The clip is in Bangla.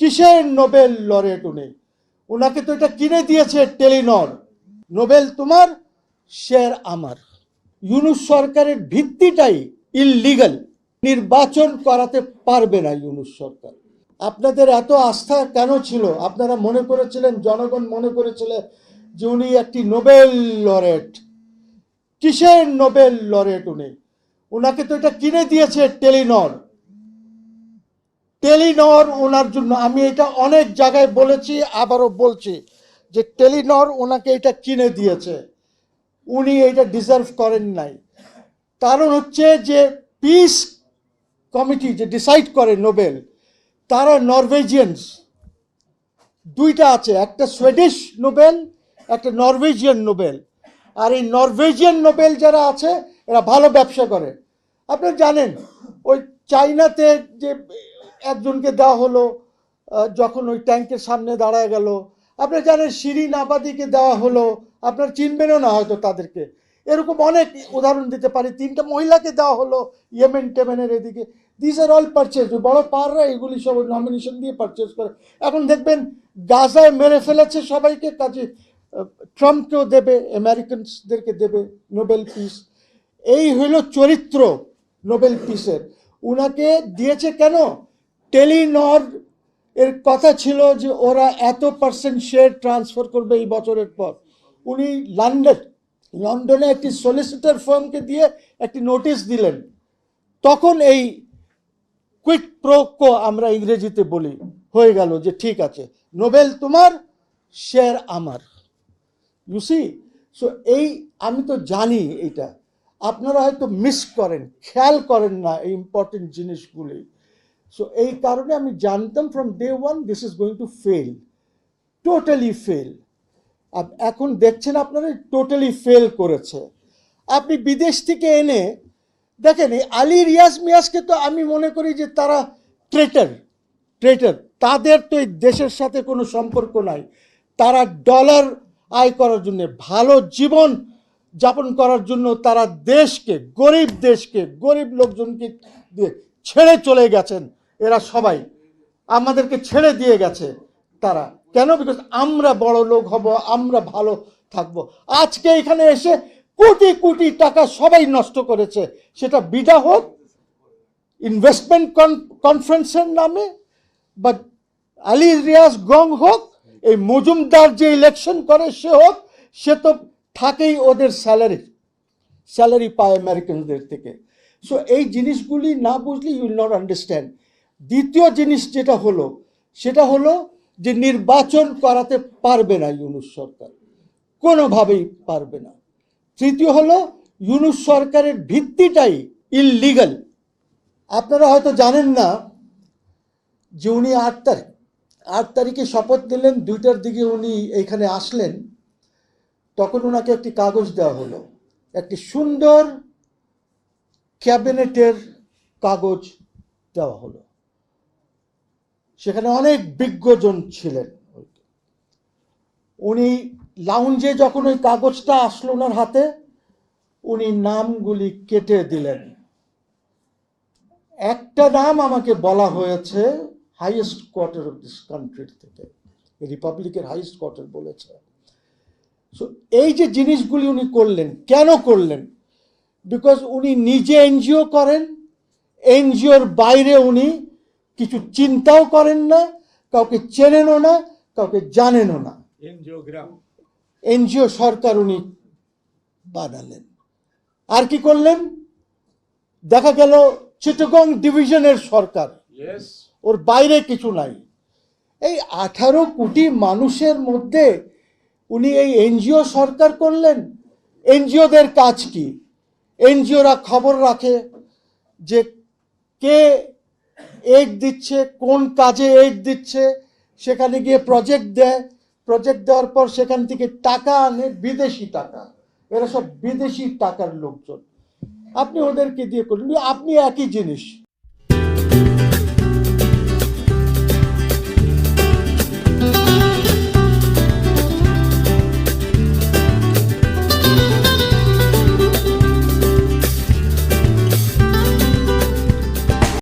কিসের নোবেল লরেট উনি? ওনাকে তো এটা কিনে দিয়েছে টেলিনর। নোবেল তোমার, শেয়ার আমার। ইউনুস সরকারের ভিত্তিটাই ইললিগাল নির্বাচন করাতে পারবে না ইউনুস সরকার। আপনাদের এত আস্থা কেন ছিল? আপনারা মনে করেছিলেন, জনগণ মনে করেছিলেন যে উনি একটি নোবেল লরেট। কিসের নোবেল লরেট উনি? ওনাকে তো এটা কিনে দিয়েছে টেলিনর। টেলিনর ওনার জন্য, আমি এটা অনেক জায়গায় বলেছি, আবারও বলছি যে টেলিনর ওনাকে এটা কিনে দিয়েছে। উনি এটা ডিজার্ভ করেন নাই। কারণ হচ্ছে যে পিস কমিটি যে ডিসাইড করে নোবেল, তারা নরওয়েজিয়ানস। দুইটা আছে, একটা সুইডিশ নোবেল, একটা নরওয়েজিয়ান নোবেল। আর এই নরওয়েজিয়ান নোবেল যারা আছে, এরা ভালো ব্যবসা করে। আপনারা জানেন, ওই চাইনাতে যে একজনকে দেওয়া হলো যখন ওই ট্যাঙ্কের সামনে দাঁড়ায় গেল। আপনারা জানেন শিরিন আবাদিকে দেওয়া হলো, আপনারা চিনবেনও না হয়তো তাদেরকে। এরকম অনেক উদাহরণ দিতে পারি। তিনটা মহিলাকে দেওয়া হলো ইয়েমেন, টেমেনের এদিকে। দিস আর অল পারচেজ বড় পাররা এগুলি সব নমিনেশন দিয়ে পারচেজ করে। এখন দেখবেন গাজায় মেরে ফেলেছে সবাইকে, কাজে ট্রাম্পকেও দেবে আমেরিকানসদেরকে দেবে নোবেল পিস এই হইল চরিত্র নোবেল পিসের উনাকে দিয়েছে কেন? টেলিনর এর কথা ছিল যে ওরা এত পার্সেন্ট শেয়ার ট্রান্সফার করবে এই বছরের পর। উনি লন্ডন লন্ডনে একটি সলিসিটার ফার্মকে দিয়ে একটি নোটিশ দিলেন। তখন এই কুইক প্রোকো আমরা ইংরেজিতে বলি, হয়ে গেল যে ঠিক আছে, নোবেল তোমার শেয়ার আমার। ইউসি সো এই আমি তো জানি এটা। আপনারা হয়তো মিস করেন, খেয়াল করেন না এই ইম্পর্টেন্ট জিনিসগুলি। সো এই কারণে আমি জানতাম from day one this is going to fail totally fail এখন দেখছেন আপনারা টোটালি ফেল করেছে। আপনি বিদেশ থেকে এনে, দেখেন, এই আলী রিয়াজ মিয়াজকে তো আমি মনে করি যে তারা ট্রেটার ট্রেটার তাদের তো এই দেশের সাথে কোনো সম্পর্ক নাই। তারা ডলার আয় করার জন্য, ভালো জীবন যাপন করার জন্য তারা দেশকে, গরিব দেশকে, গরিব লোকজনকে ছেড়ে চলে গেছেন। এরা সবাই আমাদেরকে ছেড়ে দিয়ে গেছে তারা। কেন? বিকজ আমরা বড় লোক হব, আমরা ভালো থাকব। আজকে এখানে এসে কোটি কোটি টাকা সবাই নষ্ট করেছে। সেটা বিডা হোক ইনভেস্টমেন্ট কনফারেন্সের নামে বা আলী রিয়াজ গং হোক, এই মজুমদার যে ইলেকশন করে সে হোক, সে তো থাকেই ওদের স্যালারি স্যালারি পায় আমেরিকানদের থেকে। সো এই জিনিসগুলি না বুঝলে ইউ উইল নট আন্ডারস্ট্যান্ড দ্বিতীয় জিনিস যেটা হলো, সেটা হলো যে নির্বাচন করাতে পারবে না ইউনুস সরকার। কোনোভাবেই পারবে না। তৃতীয় হলো, ইউনুস সরকারের ভিত্তিটাই ইললিগাল আপনারা হয়তো জানেন না যে উনি আট তারিখ, আট তারিখে শপথ নিলেন, দুইটার দিকে উনি এইখানে আসলেন। তখন ওনাকে একটি কাগজ দেওয়া হলো, একটি সুন্দর ক্যাবিনেটের কাগজ দেওয়া হলো। সেখানে অনেক বিজ্ঞজন ছিলেন। উনি লাউঞ্জে যখন ওই কাগজটা আসলো ওনার হাতে, উনি নামগুলি কেটে দিলেন। একটা নাম আমাকে বলা হয়েছে হাইয়েস্ট কোয়ার্টার অফ দিস কান্ট্রির থেকে। রিপাবলিকের হাইয়েস্ট কোয়ার্টার বলেছে। সো এই যে জিনিসগুলি উনি করলেন, কেন করলেন? বিকজ উনি নিজে এনজিও করেন, এনজিওর বাইরে উনি কিছু চিন্তাও করেন না কাউকে চেনেনও না কাউকে জানেনও না। এনজিওগ্রাম এনজিও সরকার উনি বানালেন। আর কি করলেন? দেখা গেল চিটগং ডিভিশনের সরকার। ওর বাইরে কিছু নাই। এই আঠারো কোটি মানুষের মধ্যে উনি এই এনজিও সরকার করলেন। এনজিওদের কাজ কি? এনজিওরা খবর রাখে যে কে এইড দিচ্ছে, কোন কাজে এইড দিচ্ছে, সেখানে গিয়ে প্রজেক্ট দেয়। প্রজেক্ট দেওয়ার পর সেখান থেকে টাকা আনে, বিদেশি টাকা। এরা সব বিদেশি টাকার লোকজন। আপনি ওদেরকে দিয়ে করলেন আপনি একই জিনিস।